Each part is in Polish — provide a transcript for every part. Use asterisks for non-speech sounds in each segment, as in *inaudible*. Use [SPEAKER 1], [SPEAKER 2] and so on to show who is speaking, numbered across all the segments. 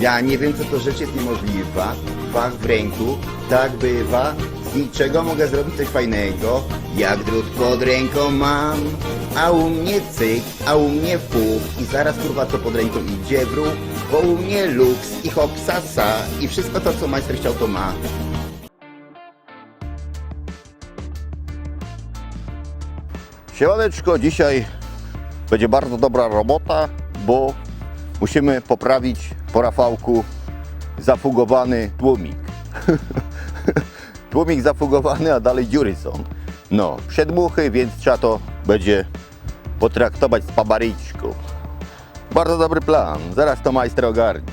[SPEAKER 1] Ja nie wiem, co to rzecz jest niemożliwa. Fach w ręku, tak bywa. Z niczego mogę zrobić coś fajnego. Jak drut pod ręką mam. A u mnie cyk, a u mnie puk. I zaraz kurwa co pod ręką idzie w ruch. Bo u mnie luks i hop sasa. I wszystko to, co majster chciał, to ma. Siemaneczko, dzisiaj będzie bardzo dobra robota, bo musimy poprawić po Rafałku zafugowany tłumik. *laughs* tłumik zafugowany, a dalej dziury są. No, przedmuchy, więc trzeba to będzie potraktować z pabaryczką. Bardzo dobry plan, zaraz to majster ogarnie.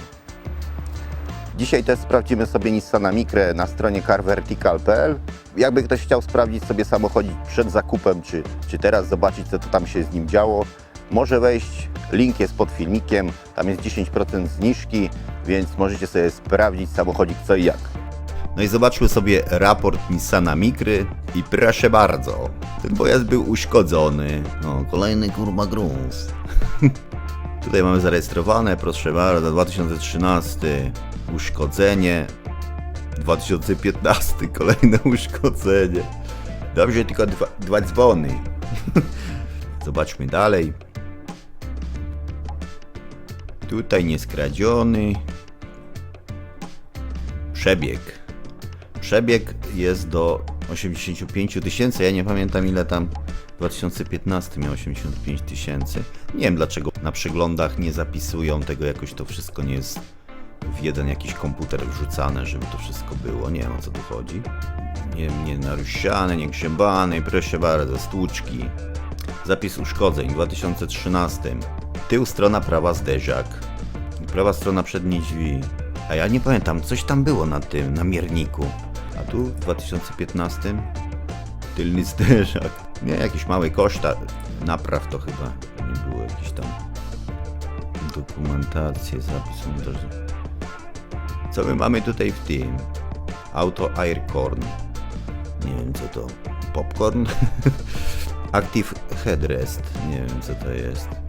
[SPEAKER 1] Dzisiaj też sprawdzimy sobie Nissana Micre na stronie carvertical.pl. Jakby ktoś chciał sprawdzić sobie samochodzik przed zakupem, czy, czy teraz zobaczyć, co to tam się z nim działo, może wejść. Link jest pod filmikiem, tam jest 10% zniżki, więc możecie sobie sprawdzić samochodzik co i jak. No i zobaczmy sobie raport Nissana Micry i proszę bardzo, ten pojazd był uszkodzony. No, kolejny kurwa gruz. *laughs* Tutaj mamy zarejestrowane, proszę bardzo, 2013 uszkodzenie, 2015 *laughs* kolejne uszkodzenie. Dobrze, tylko dwa, dwa dzwony. *laughs* Zobaczmy dalej. Tutaj nieskradziony. Przebieg. Przebieg jest do 85 tysięcy. Ja nie pamiętam ile tam w 2015 miał 85 tysięcy. Nie wiem dlaczego na przeglądach nie zapisują tego, jakoś to wszystko nie jest w jeden jakiś komputer wrzucane, żeby to wszystko było. Nie wiem o co tu chodzi. Nie, nie naruszane, nie grzebane, proszę bardzo, stłuczki. Zapis uszkodzeń w 2013. Tył strona prawa zderzak. Prawa strona przedniej drzwi. A ja nie pamiętam, coś tam było na tym, na mierniku. A tu w 2015 tylny zderzak. Nie, jakiś mały koszta. Napraw to chyba. Nie było jakiś tam dokumentacje, zapis montażu. Co my mamy tutaj w tym? Auto Aircorn. Nie wiem co to. Popcorn? *laughs* Active Headrest. Nie wiem co to jest.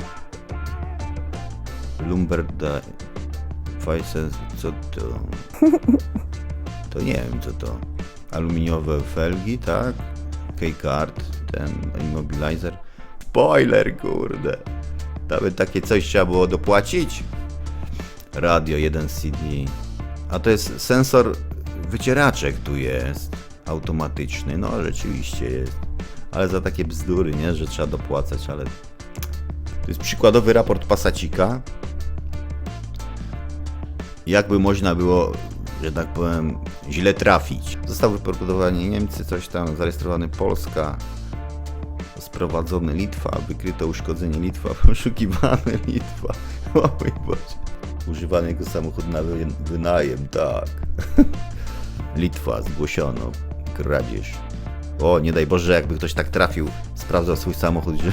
[SPEAKER 1] Lumberda... Fajsen... Co to? *laughs* To nie wiem co to. Aluminiowe felgi, tak? Keycard, ten immobilizer. Spoiler, kurde. Nawet takie coś trzeba było dopłacić. Radio 1 CD. A to jest sensor wycieraczek tu jest. Automatyczny. No rzeczywiście jest. Ale za takie bzdury, nie? Że trzeba dopłacać, ale... To jest przykładowy raport Passacika. Jakby można było, że tak powiem, źle trafić. Został wyprodukowany Niemcy, coś tam, zarejestrowany Polska. Sprowadzony Litwa, wykryto uszkodzenie Litwa, *laughs* poszukiwany Litwa. *laughs* O mój Boże. Używany jako samochód na wy- wynajem, tak. *laughs* Litwa, zgłoszono kradzież. O, nie daj Boże, jakby ktoś tak trafił, sprawdzał swój samochód, że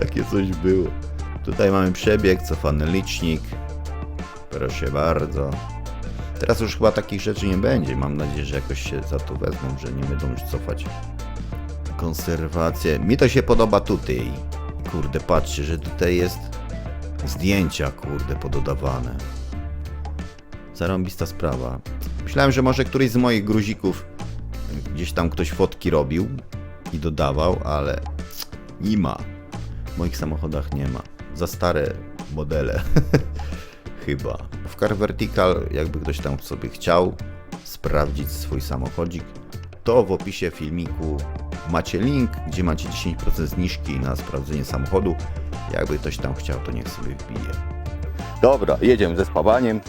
[SPEAKER 1] takie coś było. Tutaj mamy przebieg, cofany licznik. Proszę bardzo. Teraz już chyba takich rzeczy nie będzie. Mam nadzieję, że jakoś się za to wezmą, że nie będą już cofać. Konserwacje. Mi to się podoba tutaj. Kurde, patrzcie, że tutaj jest zdjęcia, kurde, pododawane. Zarąbista sprawa. Myślałem, że może któryś z moich gruzików gdzieś tam ktoś fotki robił i dodawał, ale nie ma. W moich samochodach nie ma. Za stare modele. *laughs* Chyba. W Car Vertical, jakby ktoś tam sobie chciał sprawdzić swój samochodzik, to w opisie filmiku macie link, gdzie macie 10% zniżki na sprawdzenie samochodu. Jakby ktoś tam chciał, to niech sobie wbije. Dobra, jedziemy ze spawaniem.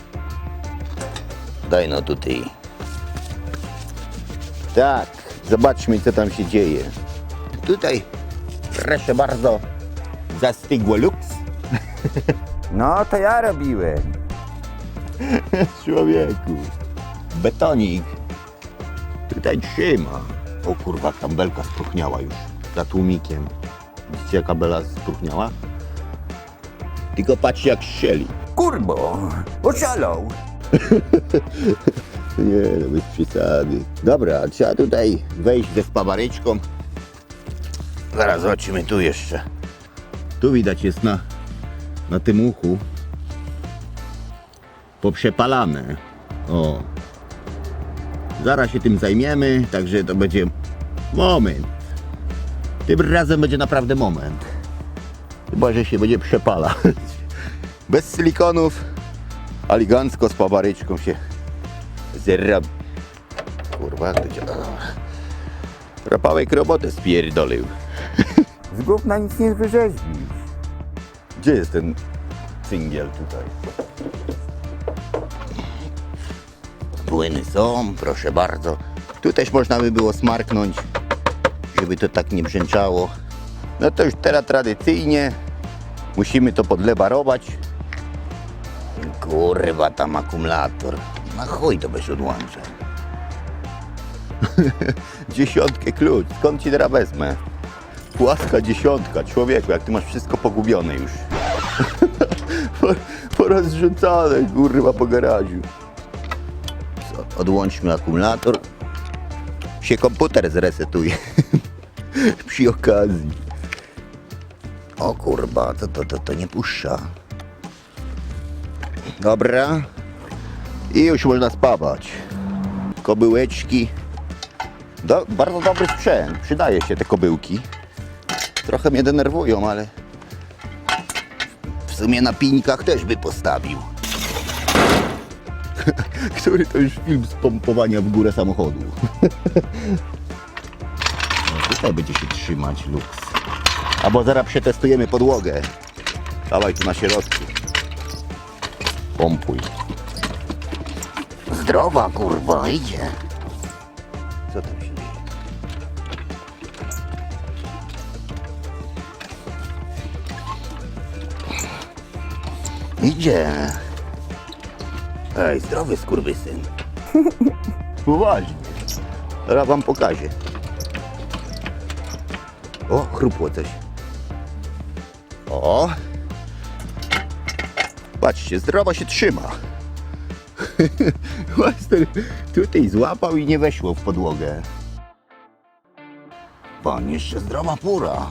[SPEAKER 1] Daj no tutaj. Tak, zobaczmy co tam się dzieje. Tutaj, proszę bardzo, zastygło lux. *laughs* No, to ja robiłem. *laughs* Człowieku. Betonik. Tutaj trzyma. O kurwa, kabelka spróchniała już. Za tłumikiem. Widzicie jak kabela spróchniała? Tylko patrzcie jak strzeli.
[SPEAKER 2] Kurbo, oszalał. *laughs*
[SPEAKER 1] Nie, no bez przesady. Dobra, trzeba tutaj wejść ze spawaryczką. Zaraz zobaczymy tu jeszcze. Tu widać jest na, na tym uchu poprzepalane. O. Zaraz się tym zajmiemy, także to będzie moment. Tym razem będzie naprawdę moment. Chyba, że się będzie przepalać. *laughs* Bez silikonów, elegancko z pawaryczką się zrobi. Kurwa, to działa? Rapałek robotę spierdolił. *laughs*
[SPEAKER 2] Z gówna nic nie wyrzeźbisz.
[SPEAKER 1] Gdzie jest ten cyngiel tutaj? Płyny są, proszę bardzo. Tu też można by było smarknąć, żeby to tak nie brzęczało. No to już teraz tradycyjnie musimy to podlebarować. Kurwa, tam akumulator. Na chuj to bez odłącza. *laughs* Dziesiątkę klucz, skąd ci teraz wezmę? Płaska dziesiątka, człowieku, jak ty masz wszystko pogubione już. Po- Porozrzucane, kurwa, po garażu. Odłączmy akumulator. Się komputer zresetuje. *laughs* Przy okazji. O kurwa, to, to, to, to nie puszcza. Dobra. I już można spawać. Kobyłeczki. Do, bardzo dobry sprzęt. Przydaje się te kobyłki. Trochę mnie denerwują, ale w sumie na pińkach też by postawił. *laughs* Który to już film z pompowania w górę samochodu. *laughs* no, tutaj będzie się trzymać luks. Albo zaraz przetestujemy podłogę. Dawaj tu na środku. Pompuj. Zdrowa kurwa, idzie. Idzie. Ej, zdrowy skurwysyn. *laughs* Poważnie. Teraz wam pokażę. O, chrupło coś. O. Patrzcie, zdrowo się trzyma. *laughs* Majster tutaj złapał i nie weszło w podłogę. Pan jeszcze zdrowa pura.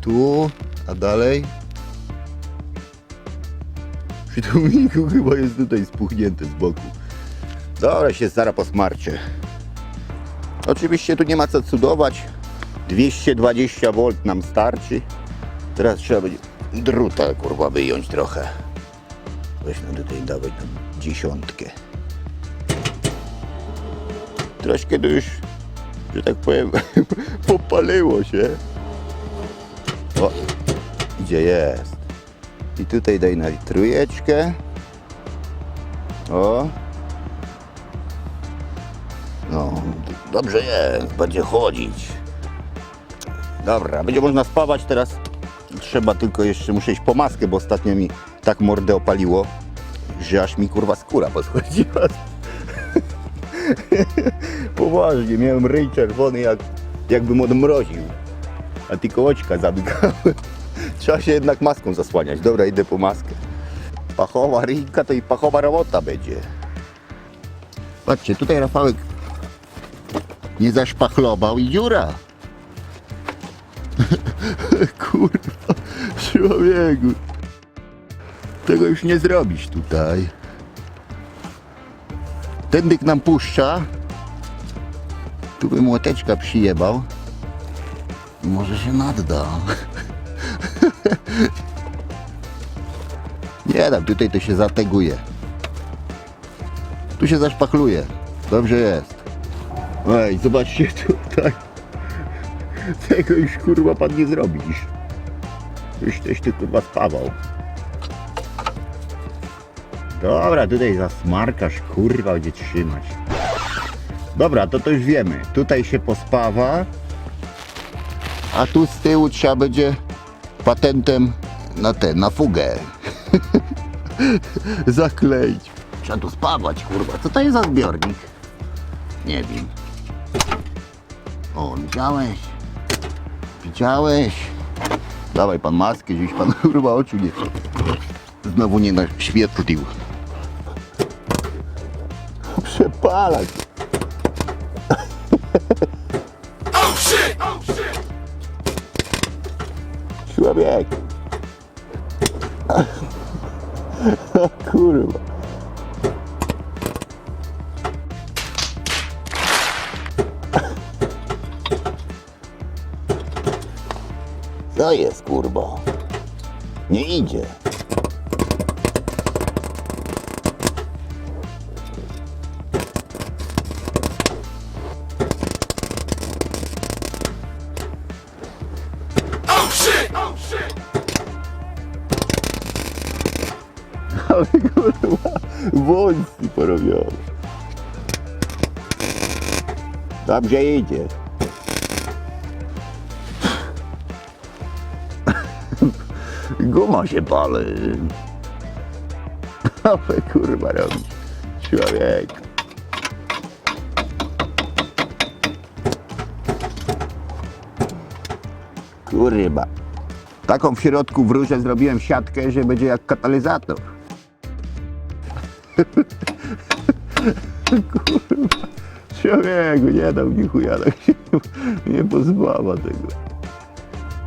[SPEAKER 1] Tu, a dalej? Przy tłumiku chyba jest tutaj spuchnięte z boku. Dobra, się zaraz posmarcie. Oczywiście tu nie ma co cudować. 220 V nam starczy. Teraz trzeba będzie druta kurwa wyjąć trochę. Weź nam tutaj dawaj tam dziesiątkę. Troszkę to już, że tak powiem, *laughs* popaliło się. O, gdzie jest? I tutaj daj na trójeczkę. O. No, dobrze jest, będzie chodzić. Dobra, będzie można spawać teraz. Trzeba tylko jeszcze, muszę iść po maskę, bo ostatnio mi tak mordę opaliło, że aż mi kurwa skóra poschodziła. *laughs* Poważnie, miałem ryj czerwony jak, jakbym odmroził. A tylko oczka zamykałem. Trzeba się jednak maską zasłaniać. Dobra, idę po maskę. Pachowa ryjka to i pachowa robota będzie. Patrzcie, tutaj Rafałek nie zaszpachlował i dziura. *laughs* Kurwa, człowieku. Tego już nie zrobisz tutaj. Tędyk nam puszcza. Tu by młoteczka przyjebał. Może się nadda. *laughs* *laughs* Nie dam, tutaj to się zateguje. Tu się zaszpachluje. Dobrze jest. Ej, zobaczcie tutaj. *laughs* Tego już kurwa pan nie zrobisz. Już też ty kurwa spawał. Dobra, tutaj zasmarkasz, kurwa, będzie trzymać. Dobra, to to już wiemy. Tutaj się pospawa, a tu z tyłu trzeba będzie patentem na ten, na fugę. *laughs* Zakleić. Trzeba tu spawać, kurwa. Co to jest za zbiornik? Nie wiem. O, widziałeś? Widziałeś? Dawaj pan maskę, żebyś pan *laughs* kurwa oczu nie... Znowu nie naświetlił. Przepalać. Człowiek. *laughs* Kurwa. Co jest, kurbo? Nie idzie. Ale kurwa, wąsy porobione. Dobrze idzie. Guma się pali. Ale kurwa robić. Człowiek. Kurwa. Taką w środku w rurze zrobiłem siatkę, że będzie jak katalizator. Kurwa. *laughs* Człowieku, nie dał mi chuja, tak się *laughs* nie pozbała tego.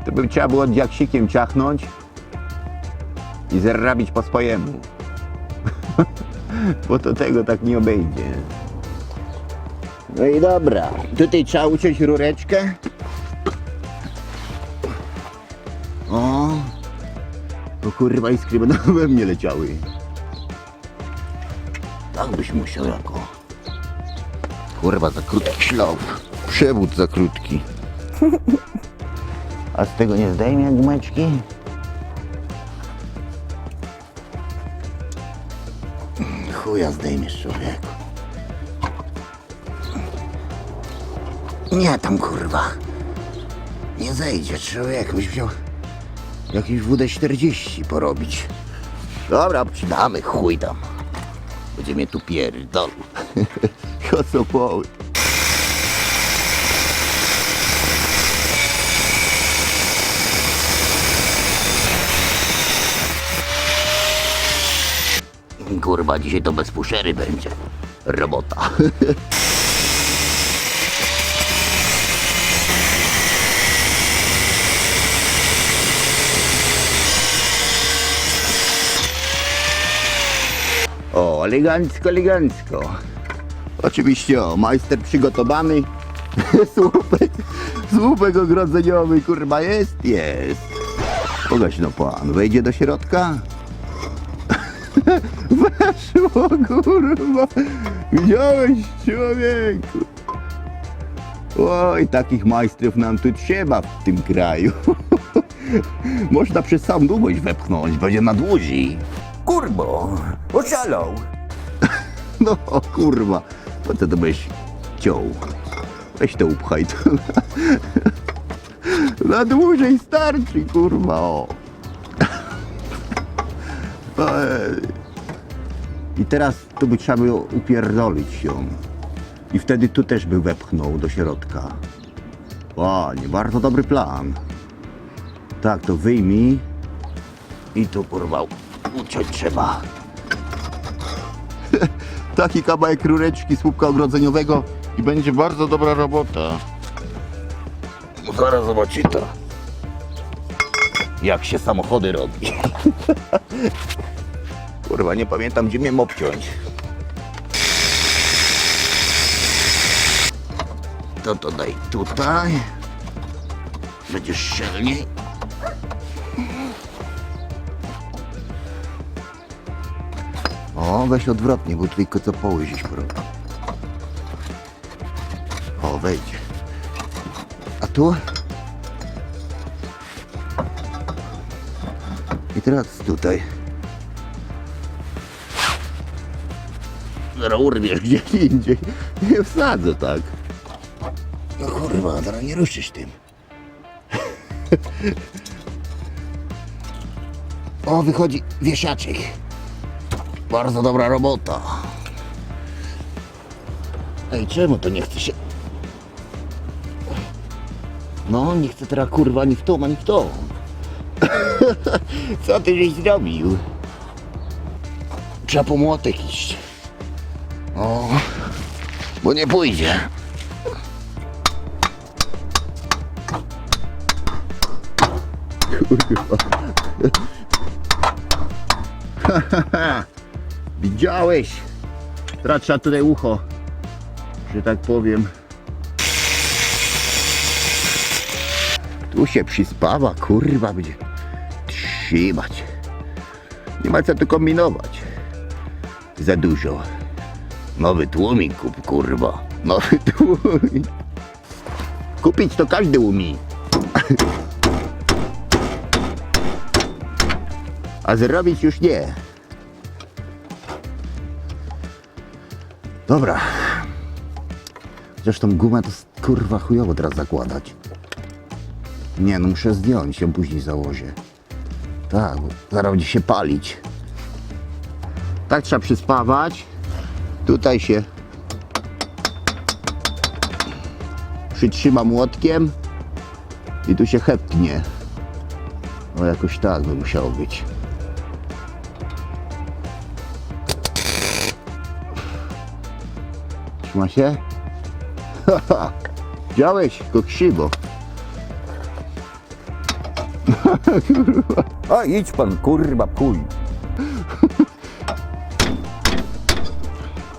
[SPEAKER 1] To by trzeba było diaksikiem ciachnąć i zerrabić po swojemu. *laughs* Bo to tego tak nie obejdzie. No i dobra, tutaj trzeba uciąć rureczkę. O, to kurwa iskry będą we mnie leciały. Tak byś musiał jako. Kurwa, za krótki ślub. Przewód za krótki. A z tego nie zdejmie gumeczki? Chuja zdejmiesz człowieku. Nie tam kurwa. Nie zejdzie człowiek, byś musiał jakiś WD-40 porobić. Dobra, przydamy, chuj tam. Będzie mnie tu pierdolił. Kosopoły. *laughs* Kurwa, dzisiaj to bez puszery będzie. Robota. *laughs* O, elegancko, elegancko. Oczywiście, o, majster przygotowany. *laughs* słupek, słupek ogrodzeniowy, kurwa, jest, jest. Pogaś no pan, wejdzie do środka? *laughs* Weszło, kurwa. Widziałeś, człowieku. Oj, takich majstrów nam tu trzeba w tym kraju. *laughs* Można przez sam długość wepchnąć, będzie na dłużej.
[SPEAKER 2] Kurbo, oszalał. *laughs*
[SPEAKER 1] No kurwa, po co to byś ciął? Weź to upchaj to. Na *laughs* dłużej starczy, kurwa, o. *laughs* I teraz tu by trzeba było upierdolić ją. I wtedy tu też by wepchnął do środka. Ładnie, bardzo dobry plan. Tak, to wyjmij. I tu kurwa uciąć trzeba. *laughs* Taki kawałek rureczki słupka ogrodzeniowego i będzie bardzo dobra robota. Zaraz zobaczy to. Jak się samochody robi. *laughs* Kurwa, nie pamiętam gdzie miałem obciąć. To to daj tutaj. Będzie szczelniej. O, weź odwrotnie, bo tutaj kocopoły gdzieś porobił. O, wejdzie. A tu? I teraz tutaj. Zaraz urwiesz gdzie indziej. Nie wsadzę tak. No kurwa, zaraz nie ruszysz tym. *laughs* O, wychodzi wieszaczek. Bardzo dobra robota. Ej, czemu to nie chce się... No, nie chcę teraz kurwa ani w tą, ani w tą. *laughs* Co ty żeś zrobił? Trzeba po młotek iść. O, bo nie pójdzie. Kurwa. *laughs* Widziałeś? Teraz trzeba tutaj ucho, że tak powiem. Tu się przyspawa, kurwa, będzie trzymać. Nie ma co tu kombinować. Za dużo. Nowy tłumik kup, kurwa. Nowy *laughs* tłumik. Kupić to każdy umie. A zrobić już nie. Dobra. Zresztą gumę to kurwa chujowo teraz zakładać. Nie, no muszę zdjąć, ją później założę. Tak, bo zaraz będzie się palić. Tak trzeba przyspawać. Tutaj się przytrzyma młotkiem i tu się hepnie. No jakoś tak by musiało być. Trzyma się? Haha, *laughs* Widziałeś? Go krzywo.
[SPEAKER 2] A idź pan, kurwa, kuj.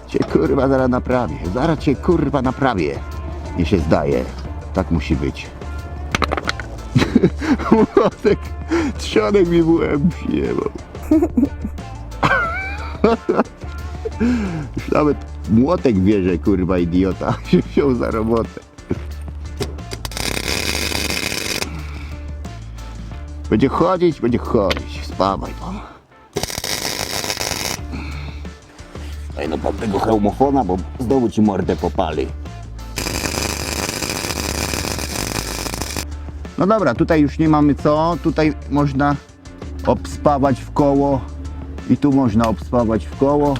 [SPEAKER 1] Cię kurwa zaraz naprawię. Zaraz cię kurwa naprawię. Nie się zdaje. Tak musi być. *laughs* Młotek, trzonek mi w łeb wjebał. *laughs* Już nawet młotek bierze, kurwa idiota. *laughs* Się wziął za robotę. Będzie chodzić, będzie chodzić. Spawaj pan. Daj no pan tego hełmofona, bo znowu ci mordę popali. No dobra, tutaj już nie mamy co. Tutaj można obspawać w koło i tu można obspawać w koło.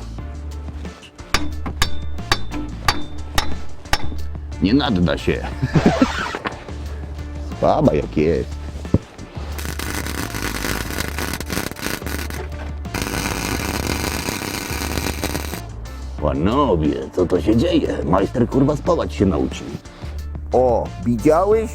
[SPEAKER 1] Nie nadda się. Spawa jak jest. Panowie, co to się dzieje? Majster kurwa spawać się nauczył.
[SPEAKER 2] O, widziałeś?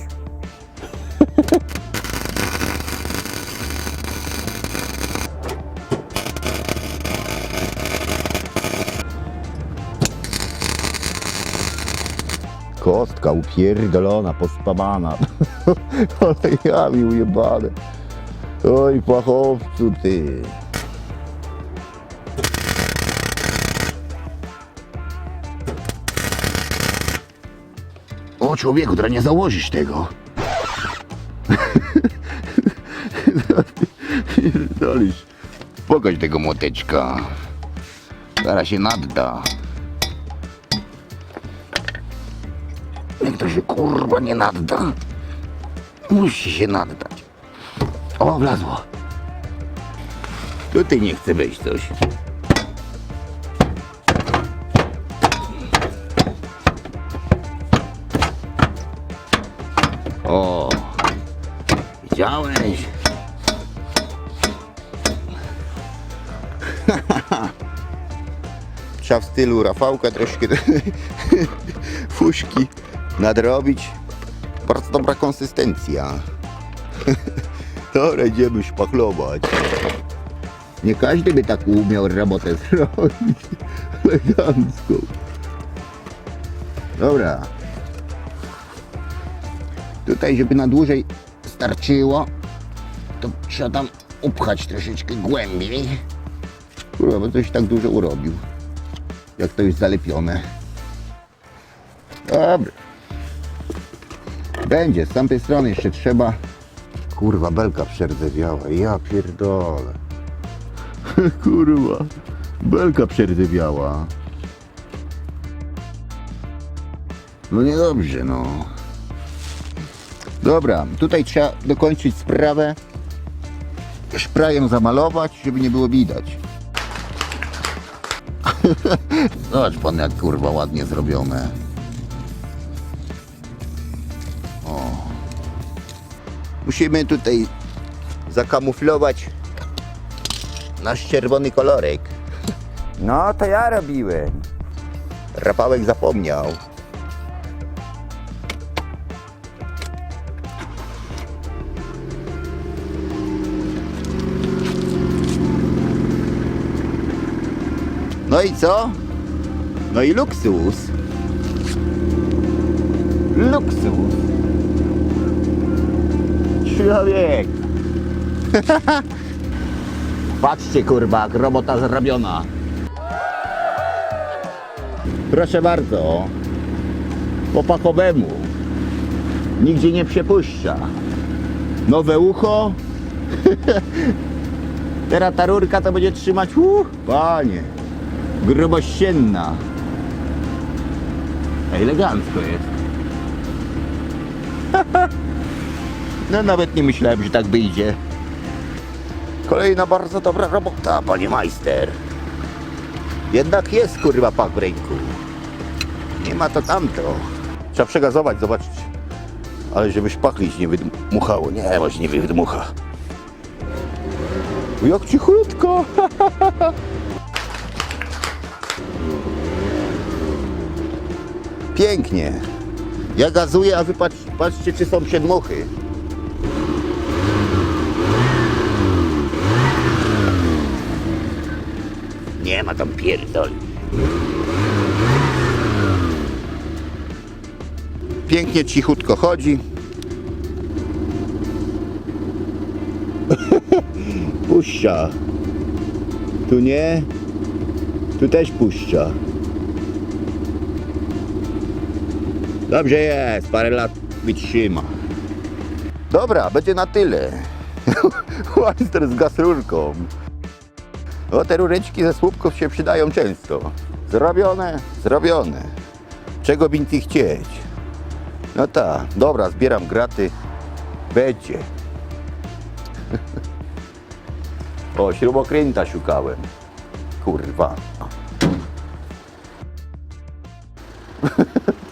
[SPEAKER 1] Kostka upierdolona, pospawana. *laughs* Ale ja mi ujebane. Oj, płachowcu ty. O człowieku, teraz nie założysz tego. *laughs* Pierdolisz. Pokaż tego młoteczka. Zaraz się nadda. To się kurwa nie nadda? Musi się naddać. O, wlazło. Tutaj nie chce wejść coś. O, widziałeś? *laughs* Trzeba w stylu Rafałka troszkę *laughs* fuszki nadrobić. Bardzo dobra konsystencja. *laughs* Dobra, idziemy szpachlować. Nie każdy by tak umiał robotę *laughs* zrobić elegancką. Dobra. Tutaj, żeby na dłużej starczyło, to trzeba tam upchać troszeczkę głębiej. Kurwa, bo coś tak dużo urobił. Jak to jest zalepione. Dobra. Będzie, z tamtej strony jeszcze trzeba. Kurwa, belka przerdzewiała. Ja pierdolę. *laughs* Kurwa, belka przerdzewiała. No niedobrze, no. Dobra, tutaj trzeba dokończyć sprawę. Szprajem zamalować, żeby nie było widać. *laughs* Zobacz pan jak kurwa ładnie zrobione. Musimy tutaj zakamuflować nasz czerwony kolorek.
[SPEAKER 2] No, to ja robiłem.
[SPEAKER 1] Rafałek zapomniał. No i co? No i luksus. Luksus. Człowiek. *laughs* Patrzcie kurwa, robota zrobiona. Proszę bardzo. Po pachowemu. Nigdzie nie przepuszcza. Nowe ucho. *laughs* Teraz ta rurka to będzie trzymać, uh, panie, grubościenna. Elegancko jest. No nawet nie myślałem, że tak wyjdzie. Kolejna bardzo dobra robota, panie majster. Jednak jest kurwa pak w ręku. Nie ma to tamto. Trzeba przegazować, zobaczyć. Ale żeby szpachlić nie wydmuchało. Nie, właśnie nie wydmucha. Jak cichutko. *laughs* Pięknie. Ja gazuję, a wy patrz, patrzcie, czy są przedmuchy. Nie ma tam pierdoli. Pięknie, cichutko chodzi. *laughs* Puszcza. Tu nie. Tu też puszcza. Dobrze jest, parę lat wytrzyma. Dobra, będzie na tyle. *laughs* Łaster z gaz rurką. O, te rureczki ze słupków się przydają często. Zrobione, zrobione. Czego więcej chcieć? No tak, dobra, zbieram graty. Będzie. *laughs* O, śrubokręta szukałem. Kurwa.